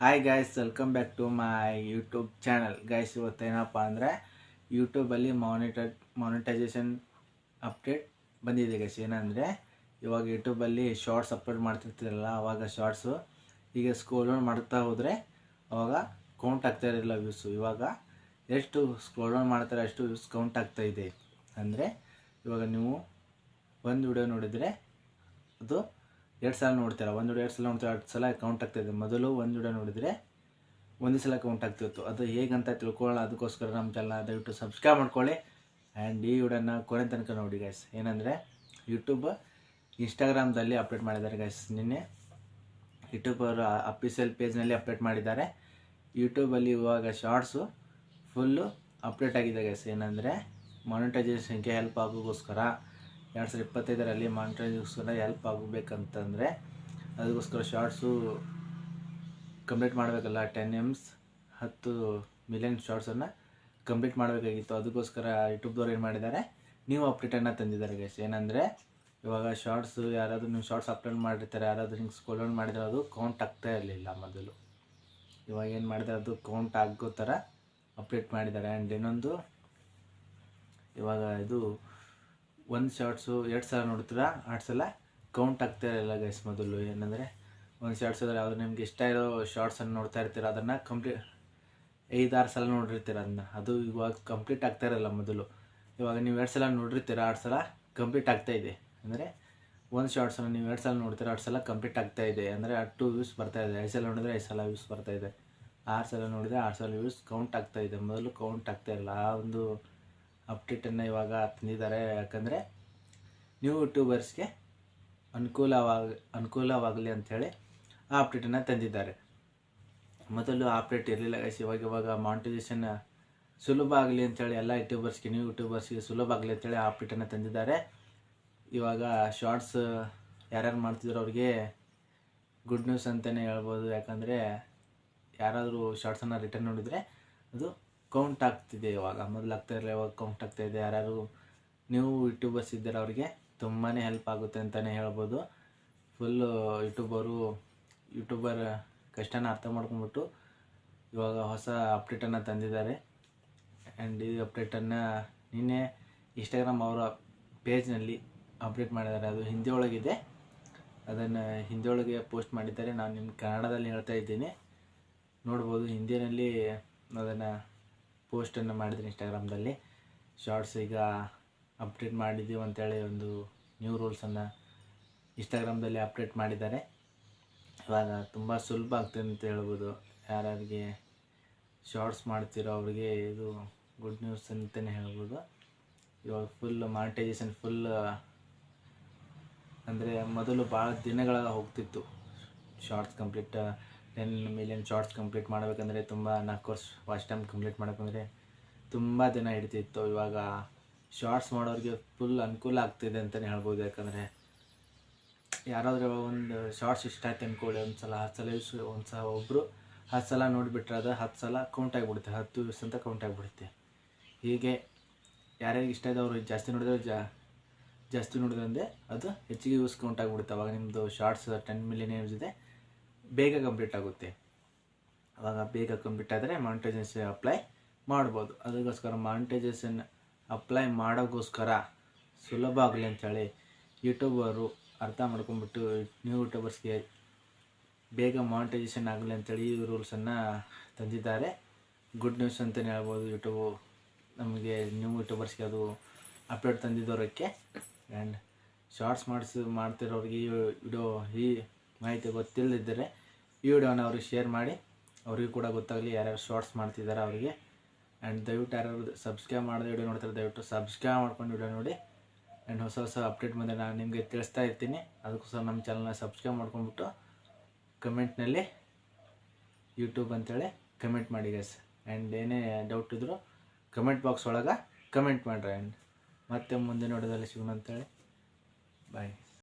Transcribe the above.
Hi guys welcome back to my YouTube channel guys ಇವತ್ತೇನಪ್ಪ ಅಂದರೆ ಯೂಟ್ಯೂಬಲ್ಲಿ monitor monetisation update ಬಂದಿದೆ guys ಏನಂದರೆ, ಇವಾಗ ಯೂಟ್ಯೂಬಲ್ಲಿ ಶಾರ್ಟ್ಸ್ ಅಪ್ಲೋಡ್ ಮಾಡ್ತಿರ್ತಿರಲ್ಲ, ಅವಾಗ ಶಾರ್ಟ್ಸು ಈಗ ಸ್ಕ್ರೋಲ್ ಡೌನ್ ಮಾಡ್ತಾ ಹೋದರೆ ಅವಾಗ ಕೌಂಟ್ ಆಗ್ತಾ ಇರಲಿಲ್ಲ ವ್ಯೂಸು ಇವಾಗ ಎಷ್ಟು ಸ್ಕ್ರೋಲ್ ಡೌನ್ ಮಾಡ್ತಾರೆ ಅಷ್ಟು ವ್ಯೂಸ್ ಕೌಂಟ್ ಆಗ್ತಾ ಇದೆ. ಅಂದರೆ, ಇವಾಗ ನೀವು ಒಂದು ವಿಡಿಯೋ ನೋಡಿದರೆ ಅದು ಎರಡು ಸಲ ನೋಡ್ತೀರ? ಒಂದು ಎರಡು ಸಲ ನೋಡ್ತೀರ? ಎರಡು ಸಲ ಕೌಂಟ್ ಆಗ್ತಾಯಿದೆ ಮೊದಲು ಒಂದು ವಿಡಿಯೋ ನೋಡಿದರೆ ಒಂದು ಸಲ ಕೌಂಟ್ ಆಗ್ತಿತ್ತು. ಅದು ಹೇಗಂತ ತಿಳ್ಕೊಳ್ಳೋಣ. ಅದಕ್ಕೋಸ್ಕರ ನಮ್ಮ ಚಾನಲ್ ದಯವಿಟ್ಟು ಸಬ್ಸ್ಕ್ರೈಬ್ ಮಾಡ್ಕೊಳ್ಳಿ. ಆ್ಯಂಡ್ ಈ ವಿಡಿಯೋನ ಕೊನೆ ತನಕ ನೋಡಿ ಗೈಸ್ ಏನಂದರೆ ಯೂಟ್ಯೂಬ್ ಇನ್ಸ್ಟಾಗ್ರಾಮ್ದಲ್ಲಿ ಅಪ್ಡೇಟ್ ಮಾಡಿದ್ದಾರೆ ಗೈಸ್ ನಿನ್ನೆ ಯೂಟ್ಯೂಬ್ ಅವರು ಅಫಿಷಿಯಲ್ ಪೇಜ್ನಲ್ಲಿ ಅಪ್ಡೇಟ್ ಮಾಡಿದ್ದಾರೆ. ಯೂಟ್ಯೂಬಲ್ಲಿ ಇವಾಗ ಶಾರ್ಟ್ಸು ಫುಲ್ಲು ಅಪ್ಡೇಟ್ ಆಗಿದೆ ಗೈಸ್ ಏನಂದರೆ ಮಾನಿಟೈಸೇಷನ್ಗೆ ಹೆಲ್ಪ್ ಆಗೋಗೋಸ್ಕರ ಎರಡು ಸಾವಿರದ ಇಪ್ಪತ್ತೈದರಲ್ಲಿ ಮಾನಿಟೈಸ್ಗೋಸ್ಕರ ಹೆಲ್ಪ್ ಆಗಬೇಕಂತಂದರೆ ಅದಕ್ಕೋಸ್ಕರ ಶಾರ್ಟ್ಸು ಕಂಪ್ಲೀಟ್ ಮಾಡಬೇಕಲ್ಲ ಟೆನ್ ಎಮ್ಸ್ ಹತ್ತು ಮಿಲಿಯನ್ ಶಾರ್ಟ್ಸನ್ನು ಕಂಪ್ಲೀಟ್ ಮಾಡಬೇಕಾಗಿತ್ತು. ಅದಕ್ಕೋಸ್ಕರ ಯೂಟ್ಯೂಬ್ದವ್ರು ಏನು ಮಾಡಿದ್ದಾರೆ, ನೀವು ಅಪ್ಡೇಟನ್ನು ತಂದಿದ್ದಾರೆ ಗೈಸ್ ಏನಂದರೆ, ಇವಾಗ ಶಾರ್ಟ್ಸು ಯಾರಾದರೂ ನೀವು ಶಾರ್ಟ್ಸ್ ಅಪ್ಲೋಡ್ ಮಾಡಿರ್ತಾರೆ, ಯಾರಾದರೂ ಹಿಂಗೆ ಸ್ಕೋಲೋಡ್ ಡೌನ್ ಮಾಡಿದ್ರೆ ಅದು ಕೌಂಟ್ ಆಗ್ತಾ ಇರಲಿಲ್ಲ ಮೊದಲು. ಇವಾಗ ಏನು ಮಾಡಿದ್ದಾರೆ, ಅದು ಕೌಂಟ್ ಆಗೋ ಥರ ಅಪ್ಡೇಟ್ ಮಾಡಿದ್ದಾರೆ. ಆ್ಯಂಡ್ ಇನ್ನೊಂದು, ಇವಾಗ ಇದು ಒಂದು ಶಾರ್ಟ್ಸು ಎರಡು ಸಲ ನೋಡ್ತೀರಾ? ಎರಡು ಸಲ? ಕೌಂಟ್ ಆಗ್ತಾ ಇರಲಿಲ್ಲ ಗೈಸ್ ಮೊದಲು. ಏನಂದರೆ, ಒಂದು ಶಾರ್ಟ್ಸ್ ಆದರೆ ಯಾವುದು ನಿಮ್ಗೆ ಇಷ್ಟ ಇರೋ ಶಾರ್ಟ್ಸನ್ನು ನೋಡ್ತಾ ಇರ್ತೀರ? ಅದನ್ನು ಕಂಪ್ಲೀಟ್ ಐದಾರು ಸಲ ನೋಡಿರ್ತೀರ ಅದನ್ನ? ಅದು ಇವಾಗ ಕಂಪ್ಲೀಟ್ ಆಗ್ತಾ ಇರಲ್ಲ ಮೊದಲು. ಇವಾಗ ನೀವು ಎರಡು ಸಲ ನೋಡಿರ್ತೀರ? ಎರಡು ಸಲ ಕಂಪ್ಲೀಟ್ ಆಗ್ತಾ ಇದೆ. ಅಂದರೆ, ಒಂದು ಶಾರ್ಟ್ಸನ್ನು ನೀವು ಎರಡು ಸಲ ನೋಡ್ತೀರ? ಎರಡು ಸಲ ಕಂಪ್ಲೀಟ್ ಆಗ್ತಾ ಇದೆ. ಅಂದರೆ ಟು ವ್ಯೂಸ್ ಬರ್ತಾ ಇದೆ. ಐದು ಸಲ ನೋಡಿದ್ರೆ ಐದು ಸಲ ವ್ಯೂಸ್ ಬರ್ತಾ ಇದೆ. ಆರು ಸಲ ನೋಡಿದರೆ ಆರು ಸಲ ವ್ಯೂಸ್ ಕೌಂಟ್ ಆಗ್ತಾ ಇದೆ. ಮೊದಲು ಕೌಂಟ್ ಆಗ್ತಾ ಇರಲ್ಲ. ಆ ಒಂದು ಅಪ್ಡೇಟನ್ನು ಇವಾಗ ತಂದಿದ್ದಾರೆ. ಯಾಕಂದರೆ ನ್ಯೂ ಯೂಟ್ಯೂಬರ್ಸ್ಗೆ ಅನುಕೂಲವಾಗ, ಅನುಕೂಲವಾಗಲಿ ಅಂಥೇಳಿ ಆ ಅಪ್ಡೇಟನ್ನು ತಂದಿದ್ದಾರೆ. ಮೊದಲು ಅಪ್ಡೇಟ್ ಇರಲಿಲ್ಲ ಗೈಸ್ ಇವಾಗ ಇವಾಗ ಮಾನಿಟೈಸೇಷನ್ ಸುಲಭ ಆಗಲಿ ಅಂಥೇಳಿ ಎಲ್ಲ ಯೂಟ್ಯೂಬರ್ಸ್ಗೆ ನ್ಯೂ ಯೂಟ್ಯೂಬರ್ಸ್ಗೆ ಸುಲಭ ಆಗಲಿ ಅಂತೇಳಿ ಆ ಅಪ್ಡೇಟನ್ನು ತಂದಿದ್ದಾರೆ. ಇವಾಗ ಶಾರ್ಟ್ಸ್ ಯಾರ್ಯಾರು ಮಾಡ್ತಿದ್ರು ಅವ್ರಿಗೆ ಗುಡ್ ನ್ಯೂಸ್ ಅಂತಲೇ ಹೇಳ್ಬೋದು. ಯಾಕಂದರೆ ಯಾರಾದರೂ ಶಾರ್ಟ್ಸನ್ನು ರಿಟರ್ನ್ ನೋಡಿದರೆ ಅದು ಕೌಂಟ್ ಆಗ್ತಿದೆ, ಇವಾಗ ಮೊದಲು ಆಗ್ತಾ ಇರಲಿಲ್ಲ ಇವಾಗ ಕೌಂಟ್ ಆಗ್ತಾ ಇದೆ ಯಾರು ನೀವು ಯೂಟ್ಯೂಬರ್ಸ್ ಇದ್ದಾರೆ ಅವರಿಗೆ ತುಂಬಾ ಹೆಲ್ಪ್ ಆಗುತ್ತೆ ಅಂತಲೇ ಹೇಳ್ಬೋದು. ಫುಲ್ಲು ಯೂಟ್ಯೂಬರು ಯೂಟ್ಯೂಬರ್ ಕಷ್ಟನ ಅರ್ಥ ಮಾಡ್ಕೊಂಬಿಟ್ಟು ಇವಾಗ ಹೊಸ ಅಪ್ಡೇಟನ್ನು ತಂದಿದ್ದಾರೆ. ಆ್ಯಂಡ್ ಈ ಅಪ್ಡೇಟನ್ನು ನಿನ್ನೆ ಇನ್ಸ್ಟಾಗ್ರಾಮ್ ಅವರ ಪೇಜ್ನಲ್ಲಿ ಅಪ್ಡೇಟ್ ಮಾಡಿದ್ದಾರೆ. ಅದು ಹಿಂದಿ ಒಳಗಿದೆ. ಅದನ್ನು ಹಿಂದಿ ಒಳಗೆ ಪೋಸ್ಟ್ ಮಾಡಿದ್ದಾರೆ. ನಾನು ನಿಮ್ಮ ಕನ್ನಡದಲ್ಲಿ ಹೇಳ್ತಾ ಇದ್ದೀನಿ. ನೋಡ್ಬೋದು ಹಿಂದಿನಲ್ಲಿ ಅದನ್ನು ಪೋಸ್ಟನ್ನು ಮಾಡಿದ್ದೀನಿ ಇನ್ಸ್ಟಾಗ್ರಾಮ್ದಲ್ಲಿ ಶಾರ್ಟ್ಸ್ ಈಗ ಅಪ್ಡೇಟ್ ಮಾಡಿದ್ದೀವಿ ಅಂತೇಳಿ ಒಂದು ನ್ಯೂ ರೂಲ್ಸನ್ನು ಇನ್ಸ್ಟಾಗ್ರಾಮ್ದಲ್ಲಿ ಅಪ್ಡೇಟ್ ಮಾಡಿದ್ದಾರೆ. ಇವಾಗ ತುಂಬ ಸುಲಭ ಆಗ್ತದೆ ಅಂತ ಹೇಳ್ಬೋದು. ಯಾರ್ಯಾರಿಗೆ ಶಾರ್ಟ್ಸ್ ಮಾಡ್ತಿರೋ ಅವ್ರಿಗೆ ಇದು ಗುಡ್ ನ್ಯೂಸ್ ಅಂತಲೇ ಹೇಳ್ಬೋದು. ಇವಾಗ ಫುಲ್ ಮಾನಿಟೈಸೇಷನ್ ಫುಲ್ ಅಂದರೆ ಮೊದಲು ಭಾಳ ದಿನಗಳ ಹೋಗ್ತಿತ್ತು. Shorts complete ten million shorts complete ಮಾಡಬೇಕಂದ್ರೆ ತುಂಬ ನಾಲ್ಕು ವರ್ಷ ಫಸ್ಟ್ ಟೈಮ್ ಕಂಪ್ಲೀಟ್ ಮಾಡಬೇಕಂದ್ರೆ ತುಂಬ ದಿನ ಹಿಡಿತಿತ್ತು. ಇವಾಗ ಶಾರ್ಟ್ಸ್ ಮಾಡೋರಿಗೆ ಫುಲ್ ಅನುಕೂಲ ಆಗ್ತಿದೆ ಅಂತಲೇ ಹೇಳ್ಬೋದು. ಯಾಕಂದರೆ ಯಾರಾದರೂ ಒಂದು ಶಾರ್ಟ್ಸ್ ಇಷ್ಟ ಆಯ್ತು ಅಂದ್ಕೊಳ್ಳಿ ಒಂದು ಸಲ ಹತ್ತು ಸಲ ಯೂಸ್ ಒಂದು ಸಲ ಒಬ್ಬರು ಹತ್ತು ಸಲ ನೋಡಿಬಿಟ್ರೆ ಅದು ಹತ್ತು ಸಲ ಕೌಂಟ್ ಆಗಿಬಿಡುತ್ತೆ. ಹತ್ತು ವ್ಯೂಸ್ ಅಂತ ಕೌಂಟ್ ಆಗಿಬಿಡುತ್ತೆ. ಹೀಗೆ ಯಾರ್ಯಾರಿಗೆ ಇಷ್ಟ ಇದೆ ಅವರು ಜಾಸ್ತಿ ನೋಡಿದ್ರೆ ಜಾ, ಜಾಸ್ತಿ ನೋಡಿದ್ರೆ ಅದು ಹೆಚ್ಚಿಗೆ ಯೂಸ್ ಕೌಂಟ್ ಆಗಿಬಿಡುತ್ತೆ. ಅವಾಗ ನಿಮ್ಮದು ಶಾರ್ಟ್ಸ್ ಟೆನ್ ಮಿಲಿಯನ್ ಯೂಸ್ ಇದೆ. ಬೇಗ ಕಂಪ್ಲೀಟ್ ಆಗುತ್ತೆ. ಅವಾಗ ಬೇಗ ಕಂಪ್ಲೀಟ್ ಆದರೆ ಮಾನಿಟೈಸೇಷನ್ ಅಪ್ಲೈ ಮಾಡ್ಬೋದು. ಅದಕ್ಕೋಸ್ಕರ ಮಾನಿಟೈಸೇಷನ್ ಅಪ್ಲೈ ಮಾಡೋಕ್ಕೋಸ್ಕರ ಸುಲಭ ಆಗಲಿ ಅಂಥೇಳಿ ಯೂಟ್ಯೂಬರು ಅರ್ಥ ಮಾಡ್ಕೊಂಬಿಟ್ಟು ನ್ಯೂ ಯೂಟ್ಯೂಬರ್ಸ್ಗೆ ಬೇಗ ಮಾನಿಟೈಸೇಷನ್ ಆಗಲಿ ಅಂತೇಳಿ ಈ ರೂಲ್ಸನ್ನು ತಂದಿದ್ದಾರೆ. ಗುಡ್ ನ್ಯೂಸ್ ಅಂತಲೇ ಹೇಳ್ಬೋದು ಯೂಟ್ಯೂಬು ನಮಗೆ ನ್ಯೂ ಯೂಟ್ಯೂಬರ್ಸ್ಗೆ ಅದು ಅಪ್ಡೇಟ್ ತಂದಿದ್ದವರಕ್ಕೆ ಆ್ಯಂಡ್ ಶಾರ್ಟ್ಸ್ ಮಾಡಿಸಿ ಮಾಡ್ತಿರೋರಿಗೆ ಈ ವಿಡಿಯೋ ಈ ಮಾಹಿತಿ ಗೊತ್ತಿಲ್ಲದಿದ್ದರೆ ಈ ವಿಡಿಯೋನ ಅವ್ರಿಗೆ ಶೇರ್ ಮಾಡಿ. ಅವ್ರಿಗೂ ಕೂಡ ಗೊತ್ತಾಗಲಿ ಯಾರ್ಯಾರು ಶಾರ್ಟ್ಸ್ ಮಾಡ್ತಿದ್ದಾರೆ ಅವರಿಗೆ. ಆ್ಯಂಡ್ ದಯವಿಟ್ಟು ಯಾರ್ಯಾರು ಸಬ್ಸ್ಕ್ರೈಬ್ ಮಾಡಿದ ವಿಡಿಯೋ ನೋಡ್ತಾರೆ ದಯವಿಟ್ಟು ಸಬ್ಸ್ಕ್ರೈಬ್ ಮಾಡ್ಕೊಂಡು ವಿಡಿಯೋ ನೋಡಿ. ಆ್ಯಂಡ್ ಹೊಸ ಹೊಸ ಅಪ್ಡೇಟ್ ಬಂದರೆ ನಾನು ನಿಮಗೆ ತಿಳಿಸ್ತಾ ಇರ್ತೀನಿ. ಅದಕ್ಕೋಸ್ಕರ ನಮ್ಮ ಚಾನಲ್ನ ಸಬ್ಸ್ಕ್ರೈಬ್ ಮಾಡ್ಕೊಂಡ್ಬಿಟ್ಟು ಕಮೆಂಟ್ನಲ್ಲಿ ಯೂಟ್ಯೂಬ್ ಅಂತೇಳಿ ಕಮೆಂಟ್ ಮಾಡಿ ಗೈಸ್ ಆ್ಯಂಡ್ ಏನೇ ಡೌಟ್ ಇದ್ದರೂ ಕಮೆಂಟ್ ಬಾಕ್ಸ್ ಒಳಗೆ ಕಮೆಂಟ್ ಮಾಡ್ರಿ. ಆ್ಯಂಡ್ ಮತ್ತೆ ಮುಂದೆ ನೋಡೋದಲ್ಲಿ ಸಿಗೋಣ ಅಂತೇಳಿ. ಬಾಯ್